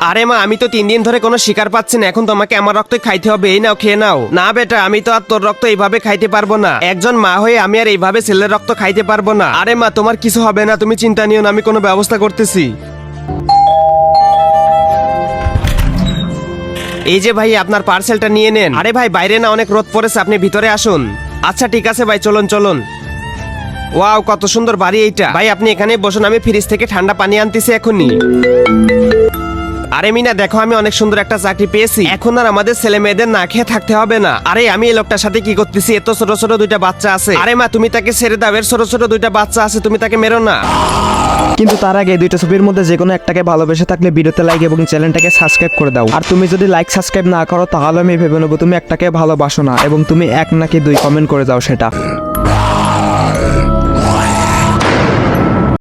আরে মা, আমি তো তিন দিন ধরে কোনো শিকার পাচ্ছি না। এখন তোমাকে আমার রক্ত খাইতে হবে। এই নাও, খেয়ে নাও। না বেটা, আমি তো আর তোর রক্ত এইভাবে খাইতে পারব না। একজন মা হয়ে আমি আর এইভাবে ছেলের রক্ত খাইতে পারব না। আরে মা, তোমার কিছু হবে না। তুমি চিন্তা নিও না, আমি কোনো ব্যবস্থা করতেছি। এই যে ভাই, আপনার পার্সেলটা নিয়ে নেন। আরে ভাই, বাইরে না অনেক রোদ পড়েছে, আপনি ভিতরে আসুন। আচ্ছা ঠিক আছে ভাই, চলুন চলুন। ওয়াও, কত সুন্দর বাড়ি এইটা। ভাই, আপনি এখানে বসুন, আমি ফ্রিজ থেকে ঠান্ডা পানি আনতেছি এখনই। আরে মিনা দেখো আমি অনেক সুন্দর একটা চাকরি পেয়েছি। এখন আর আমাদের ছেলে মেয়েদের না খেয়ে থাকতে হবে না। আরে, আমি এই লোকটার সাথে কি করতেছি? এত ছোট ছোট দুইটা বাচ্চা আছে। আরে মা, তুমি তাকে ছেড়ে দাও। এর ছোট ছোট দুইটা বাচ্চা আছে, তুমি তাকে মেরো না। কিন্তু তার আগে দুইটা ছবির মধ্যে যে কোনো একটাকে ভালোবেসে থাকলে ভিডিওতে লাইক এবং চ্যানেলটাকে সাবস্ক্রাইব করে দাও। আর তুমি যদি লাইক সাবস্ক্রাইব না করো, তাহলে আমি ভেবে নেব তুমি একটাকে ভালোবাসো না, এবং তুমি এক নাকি দুই কমেন্ট করে দাও সেটা।